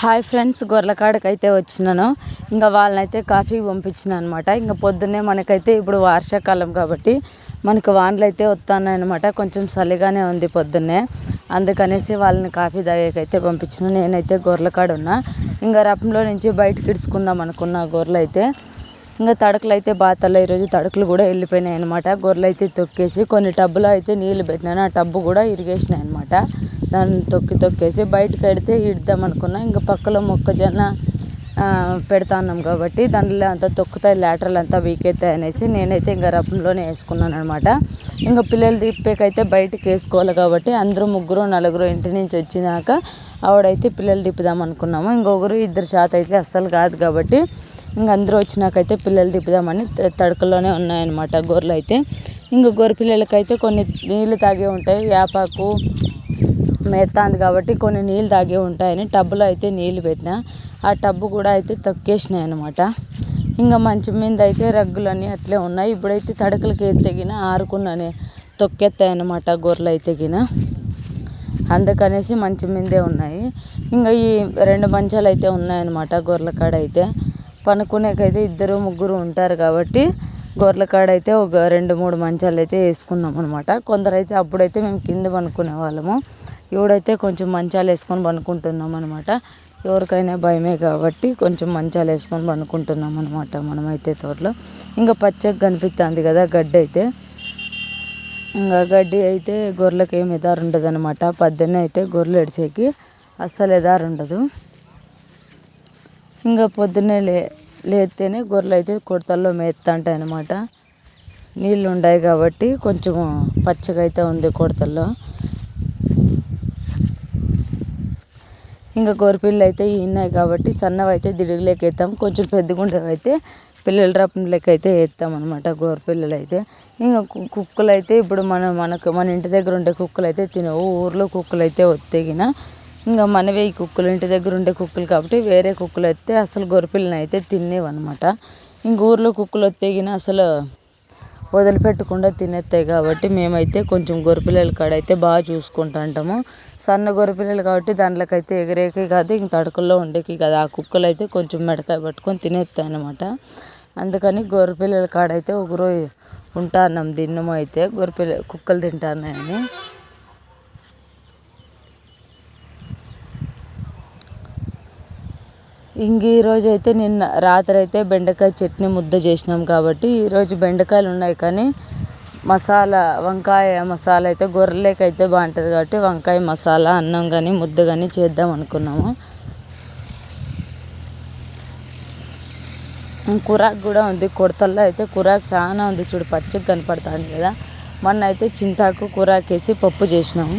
Hi friends గొర్రెకాడకి అయితే వచ్చినాను. ఇంకా వాళ్ళనైతే కాఫీ పంపించిన అనమాట ఇంకా పొద్దున్నే మనకైతే ఇప్పుడు వర్షాకాలం కాబట్టి మనకు వానలు అయితే వస్తానమాట కొంచెం చలిగానే ఉంది పొద్దున్నే. అందుకనేసి వాళ్ళని కాఫీ తాగేకైతే పంపించిన. నేనైతే గొర్రెకాడ ఉన్నా ఇంకా రపంలో నుంచి బయటకి ఇడుచుకుందాం అనుకున్న గొర్రెలు అయితే ఇంకా తడకలు అయితే బాతల్లో ఈరోజు తడకలు కూడా వెళ్ళిపోయినాయి అనమాట గొర్రెలు అయితే తొక్కేసి కొన్ని టబ్బులో అయితే నీళ్ళు పెట్టినాను. ఆ టబ్బు కూడా ఇరిగేసినాయి అనమాట దాన్ని తొక్కి తొక్కేసి బయటకు పెడితే ఇద్దాం అనుకున్నా. ఇంకా పక్కలో మొక్కజొన్న పెడతాన్నాం కాబట్టి దాంట్లో అంతా తొక్కుతాయి లేటర్లు అంతా వీక్ అవుతాయి అనేసి నేనైతే ఇంకా రపంలోనే వేసుకున్నాను అనమాట ఇంకా పిల్లలు తిప్పేకైతే బయటకు వేసుకోవాలి కాబట్టి అందరూ ముగ్గురు నలుగురు ఇంటి నుంచి వచ్చినాక ఆవిడైతే పిల్లలు తిప్పుదాం అనుకున్నాము. ఇంకొకరు ఇద్దరు శాత అయితే అస్సలు కాదు కాబట్టి ఇంక అందరూ వచ్చినాకైతే పిల్లలు తిప్పుదామని తడకలోనే ఉన్నాయన్నమాట గొర్రెలు అయితే ఇంకా గొర్రె పిల్లలకైతే కొన్ని నీళ్ళు తాగే ఉంటాయి వేపాకు మేత్తాంది కాబట్టి కొన్ని నీళ్ళు తాగే ఉంటాయని టబ్బులో అయితే నీళ్ళు పెట్టిన. ఆ టబ్బు కూడా అయితే తొక్కేసినాయి అనమాట ఇంకా మంచం మీద అయితే రగ్గులన్నీ అట్లే ఉన్నాయి. ఇప్పుడైతే తడకలకి ఎత్తగిన ఆరుకున్నానే తొక్కేస్తాయి అనమాట గొర్రెలు అయితే గిన. అందుకనేసి మంచం మీదే ఉన్నాయి. ఇంకా ఈ రెండు మంచాలు అయితే ఉన్నాయన్నమాట గొర్రెల కాడ అయితే. పనుకునేకైతే ఇద్దరు ముగ్గురు ఉంటారు కాబట్టి గొర్రెల కాడ అయితే ఒక రెండు మూడు మంచాలు అయితే వేసుకున్నాం అనమాట కొందరైతే అప్పుడైతే మేము కింద పనుకునే వాళ్ళము. ఇవిడైతే కొంచెం మంచాలు వేసుకొని పనుకుంటున్నాం అనమాట ఎవరికైనా భయమే కాబట్టి కొంచెం మంచాలు వేసుకొని పనుకుంటున్నాం అనమాట మనమైతే తోటలో. ఇంకా పచ్చగా కనిపిస్తుంది కదా గడ్డి అయితే. ఇంకా గడ్డి అయితే గొర్రెలకు ఏమి ఎదారు ఉండదు అనమాట పద్దెన్న అయితే గొర్రెలు ఎడిసేకి అస్సలు ఎదారు ఉండదు. ఇంకా పొద్దున్నే లే లేస్తేనే గొర్రెలు అయితే కొడతల్లో మేస్తుంటాయి అనమాట నీళ్ళు ఉన్నాయి కాబట్టి కొంచెం పచ్చగా అయితే ఉంది కొడతల్లో. ఇంకా గొర్రెపిల్లలు అయితే ఉన్నాయి కాబట్టి సన్నవి అయితే దిడుగులేక వేస్తాం కొంచెం పెద్దగుండేవి అయితే పిల్లల రపంలోకి అయితే వేస్తాం అనమాట గొర్రెపిల్లలు అయితే. ఇంకా కుక్కలు అయితే ఇప్పుడు మన మనకు మన ఇంటి దగ్గర ఉండే కుక్కలు అయితే తినవు. ఊర్లో కుక్కలు అయితే ఒత్తిగిన. ఇంకా మనవే ఈ కుక్కలు ఇంటి దగ్గర ఉండే కుక్కలు కాబట్టి వేరే కుక్కలు అయితే అసలు గొర్రెపిల్లని అయితే తినేవి అనమాట ఇంక ఊర్లో కుక్కలు వత్తేగిన అసలు వదిలిపెట్టకుండా తినేస్తాయి కాబట్టి మేమైతే కొంచెం గొర్రెపిల్లల కాడ అయితే బాగా చూసుకుంటుంటాము సన్న గొర్రెపిల్లలు కాబట్టి దాంట్లోకైతే ఎగరేకి కాదు ఇంక తడకల్లో ఉండేకి కాదు. ఆ కుక్కలు అయితే కొంచెం మెడకాయ పట్టుకొని తినేస్తాయి అనమాట అందుకని గొర్రెపిల్లల కాడ అయితే ఒకరోజు ఉంటాన్నాం దిన్నము అయితే. గొర్రెపిల్ల కుక్కలు తింటున్నాయని ఇంక ఈరోజు అయితే నిన్న రాత్రి అయితే బెండకాయ చట్నీ ముద్ద చేసినాం కాబట్టి ఈరోజు బెండకాయలు ఉన్నాయి కానీ మసాలా వంకాయ మసాలా అయితే గొర్రెలకి అయితే బాగుంటుంది కాబట్టి వంకాయ మసాలా అన్నం కానీ ముద్ద కానీ చేద్దాం అనుకున్నాము. కూరాకు కూడా ఉంది కొడతల్లో అయితే కూరాకు చాలా ఉంది చూడు పచ్చగా కనపడుతుంది కదా. మొన్న అయితే చింతాకు కూరాకేసి పప్పు చేసినాము.